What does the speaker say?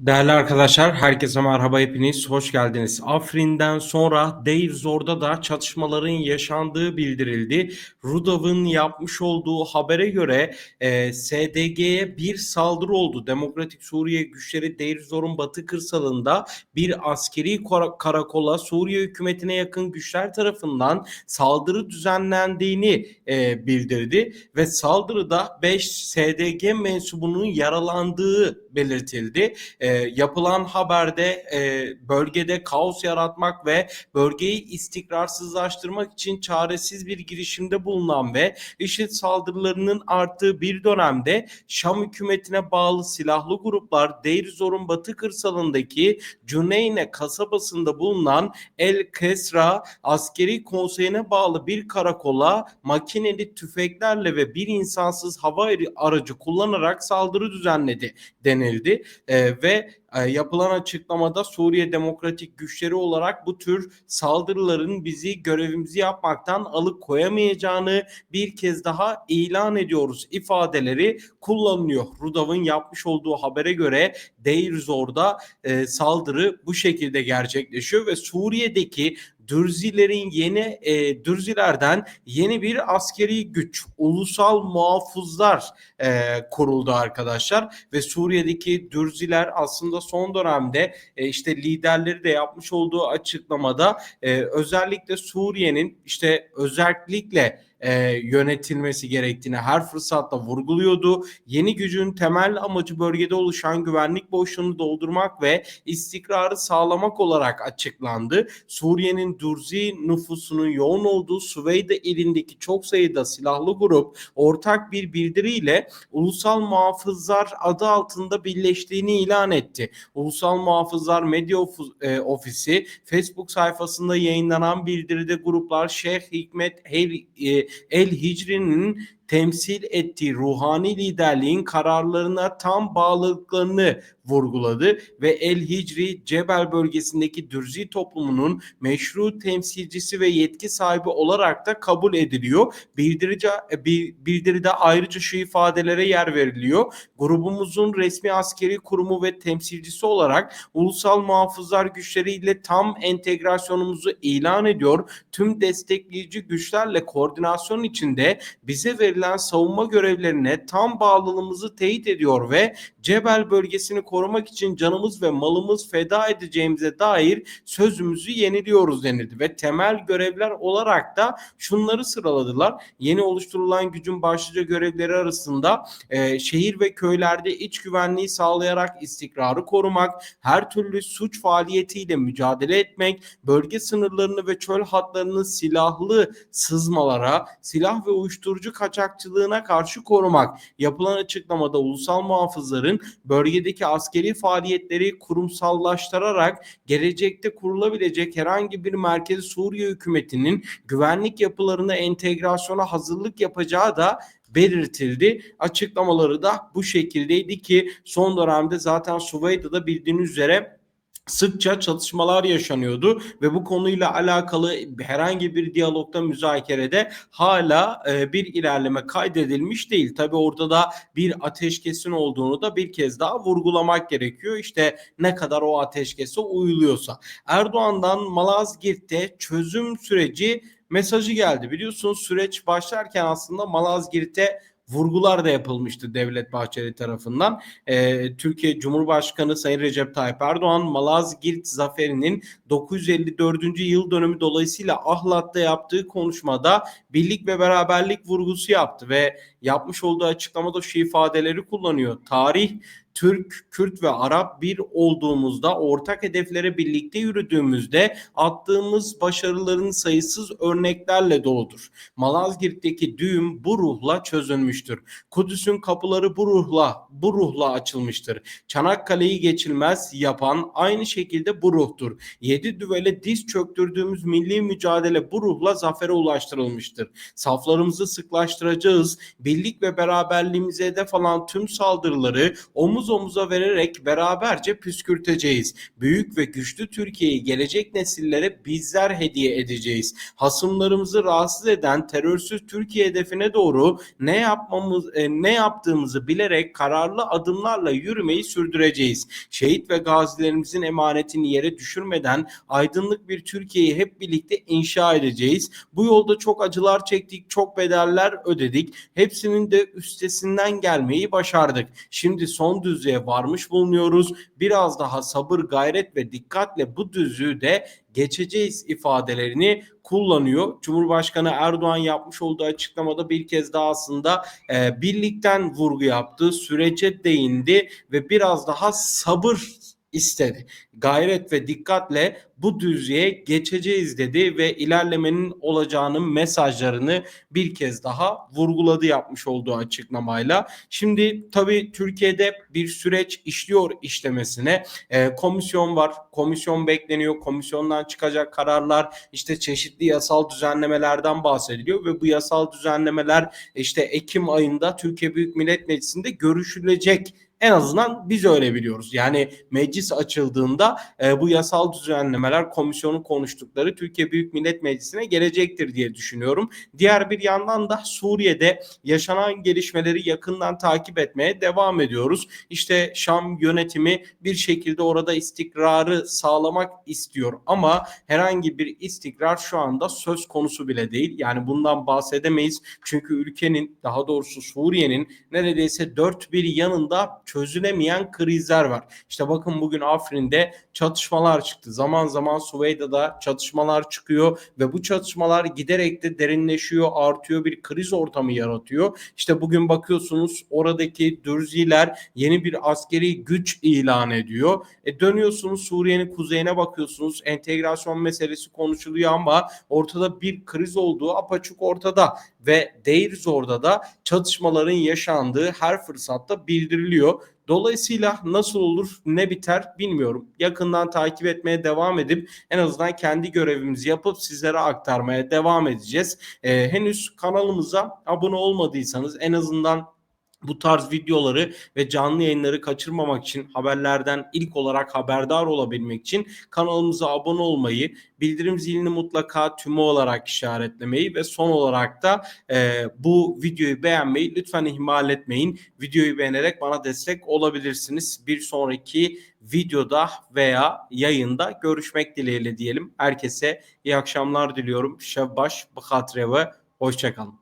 Değerli arkadaşlar, herkese merhaba hepiniz, hoş geldiniz. Afrin'den sonra Deir Zor'da da çatışmaların yaşandığı bildirildi. Rudav'ın yapmış olduğu habere göre e, SDG'ye bir saldırı oldu. Demokratik Suriye güçleri Deir Zor'un batı kırsalında bir askeri kara- karakola Suriye hükümetine yakın güçler tarafından saldırı düzenlendiğini e, bildirdi. Ve saldırıda 5 SDG mensubunun yaralandığı belirtildi e, yapılan haberde e, bölgede kaos yaratmak ve bölgeyi istikrarsızlaştırmak için çaresiz bir girişimde bulunan ve IŞİD saldırılarının arttığı bir dönemde Şam hükümetine bağlı silahlı gruplar Deir Zor'un batı kırsalındaki Cüneyne kasabasında bulunan El Kesra askeri konseyine bağlı bir karakola makineli tüfeklerle ve bir insansız hava aracı kullanarak saldırı düzenledi denildi. E, ve e, yapılan açıklamada Suriye Demokratik Güçleri olarak bu tür saldırıların bizi görevimizi yapmaktan alıkoyamayacağını bir kez daha ilan ediyoruz ifadeleri kullanılıyor. Rudav'ın yapmış olduğu habere göre Deir Zor'da e, saldırı bu şekilde gerçekleşiyor ve Suriye'deki Dürzilerin yeni e, Dürzilerden yeni bir askeri güç, ulusal muhafızlar e, kuruldu arkadaşlar. Ve Suriye'deki Dürziler aslında son dönemde e, işte liderleri de yapmış olduğu açıklamada e, özellikle Suriye'nin işte özellikle e, yönetilmesi gerektiğini her fırsatta vurguluyordu. Yeni gücün temel amacı bölgede oluşan güvenlik boşluğunu doldurmak ve istikrarı sağlamak olarak açıklandı. Suriye'nin Durzi nüfusunun yoğun olduğu Süveyde ilindeki çok sayıda silahlı grup ortak bir bildiriyle Ulusal Muhafızlar adı altında birleştiğini ilan etti. Ulusal Muhafızlar Medya e, Ofisi Facebook sayfasında yayınlanan bildiride gruplar Şeyh Hikmet El, e, El Hicri'nin temsil ettiği ruhani liderliğin kararlarına tam bağlılıklarını vurguladı ve El Hicri Cebel bölgesindeki Dürzi toplumunun meşru temsilcisi ve yetki sahibi olarak da kabul ediliyor. Bildirici, bildiride ayrıca şu ifadelere yer veriliyor. Grubumuzun resmi askeri kurumu ve temsilcisi olarak ulusal muhafızlar güçleriyle tam entegrasyonumuzu ilan ediyor. Tüm destekleyici güçlerle koordinasyon içinde bize verilen savunma görevlerine tam bağlılığımızı teyit ediyor ve Cebel bölgesini korumak için canımız ve malımız feda edeceğimize dair sözümüzü yeniliyoruz denildi ve temel görevler olarak da şunları sıraladılar. Yeni oluşturulan gücün başlıca görevleri arasında e, şehir ve köylerde iç güvenliği sağlayarak istikrarı korumak, her türlü suç faaliyetiyle mücadele etmek, bölge sınırlarını ve çöl hatlarını silahlı sızmalara, silah ve uyuşturucu kaçakçılığına karşı korumak. Yapılan açıklamada ulusal muhafızların bölgedeki askeri faaliyetleri kurumsallaştırarak gelecekte kurulabilecek herhangi bir merkezi Suriye hükümetinin güvenlik yapılarına entegrasyona hazırlık yapacağı da belirtildi. Açıklamaları da bu şekildeydi ki son dönemde zaten Suveyde'de bildiğiniz üzere sıkça çatışmalar yaşanıyordu ve bu konuyla alakalı herhangi bir diyalogda müzakerede hala e, bir ilerleme kaydedilmiş değil. Tabi orada da bir ateşkesin olduğunu da bir kez daha vurgulamak gerekiyor. İşte ne kadar o ateşkese uyuluyorsa. Erdoğan'dan Malazgirt'te çözüm süreci mesajı geldi. Biliyorsunuz süreç başlarken aslında Malazgirt'te vurgular da yapılmıştı Devlet Bahçeli tarafından. Ee, Türkiye Cumhurbaşkanı Sayın Recep Tayyip Erdoğan Malazgirt zaferinin 954. yıl dönümü dolayısıyla Ahlat'ta yaptığı konuşmada birlik ve beraberlik vurgusu yaptı ve yapmış olduğu açıklamada şu ifadeleri kullanıyor. Tarih Türk, Kürt ve Arap bir olduğumuzda, ortak hedeflere birlikte yürüdüğümüzde attığımız başarıların sayısız örneklerle doludur. Malazgirt'teki düğüm bu ruhla çözülmüştür. Kudüs'ün kapıları bu ruhla, bu ruhla açılmıştır. Çanakkale'yi geçilmez yapan aynı şekilde bu ruhtur. Yedi düvele diz çöktürdüğümüz milli mücadele bu ruhla zafere ulaştırılmıştır. Saflarımızı sıklaştıracağız. Birlik ve beraberliğimize hedef alan tüm saldırıları omuz omuz omuza vererek beraberce püskürteceğiz. Büyük ve güçlü Türkiye'yi gelecek nesillere bizler hediye edeceğiz. Hasımlarımızı rahatsız eden terörsüz Türkiye hedefine doğru ne yapmamız e, ne yaptığımızı bilerek kararlı adımlarla yürümeyi sürdüreceğiz. Şehit ve gazilerimizin emanetini yere düşürmeden aydınlık bir Türkiye'yi hep birlikte inşa edeceğiz. Bu yolda çok acılar çektik, çok bedeller ödedik. Hepsinin de üstesinden gelmeyi başardık. Şimdi son düzlüğe varmış bulunuyoruz. Biraz daha sabır, gayret ve dikkatle bu düzlüğü de geçeceğiz ifadelerini kullanıyor. Cumhurbaşkanı Erdoğan yapmış olduğu açıklamada bir kez daha aslında e, birlikten vurgu yaptı, sürece değindi ve biraz daha sabır istedi. Gayret ve dikkatle bu düzlüğe geçeceğiz dedi ve ilerlemenin olacağının mesajlarını bir kez daha vurguladı yapmış olduğu açıklamayla. Şimdi tabii Türkiye'de bir süreç işliyor işlemesine. E, komisyon var. Komisyon bekleniyor. Komisyondan çıkacak kararlar işte çeşitli yasal düzenlemelerden bahsediliyor ve bu yasal düzenlemeler işte Ekim ayında Türkiye Büyük Millet Meclisi'nde görüşülecek en azından biz öyle biliyoruz. Yani meclis açıldığında e, bu yasal düzenlemeler komisyonun konuştukları Türkiye Büyük Millet Meclisi'ne gelecektir diye düşünüyorum. Diğer bir yandan da Suriye'de yaşanan gelişmeleri yakından takip etmeye devam ediyoruz. İşte Şam yönetimi bir şekilde orada istikrarı sağlamak istiyor ama herhangi bir istikrar şu anda söz konusu bile değil. Yani bundan bahsedemeyiz. Çünkü ülkenin daha doğrusu Suriye'nin neredeyse dört bir yanında çözülemeyen krizler var. İşte bakın bugün Afrin'de çatışmalar çıktı. Zaman zaman Suveyde'de çatışmalar çıkıyor ve bu çatışmalar giderek de derinleşiyor, artıyor, bir kriz ortamı yaratıyor. İşte bugün bakıyorsunuz oradaki Dürziler yeni bir askeri güç ilan ediyor. E dönüyorsunuz Suriye'nin kuzeyine bakıyorsunuz. Entegrasyon meselesi konuşuluyor ama ortada bir kriz olduğu apaçık ortada ve Deir Zor'da da çatışmaların yaşandığı her fırsatta bildiriliyor. Dolayısıyla nasıl olur ne biter bilmiyorum. Yakından takip etmeye devam edip en azından kendi görevimizi yapıp sizlere aktarmaya devam edeceğiz. Ee, henüz kanalımıza abone olmadıysanız en azından bu tarz videoları ve canlı yayınları kaçırmamak için haberlerden ilk olarak haberdar olabilmek için kanalımıza abone olmayı, bildirim zilini mutlaka tümü olarak işaretlemeyi ve son olarak da e, bu videoyu beğenmeyi lütfen ihmal etmeyin. Videoyu beğenerek bana destek olabilirsiniz. Bir sonraki videoda veya yayında görüşmek dileğiyle diyelim. Herkese iyi akşamlar diliyorum. Şevbaş, Bıkatre ve hoşçakalın.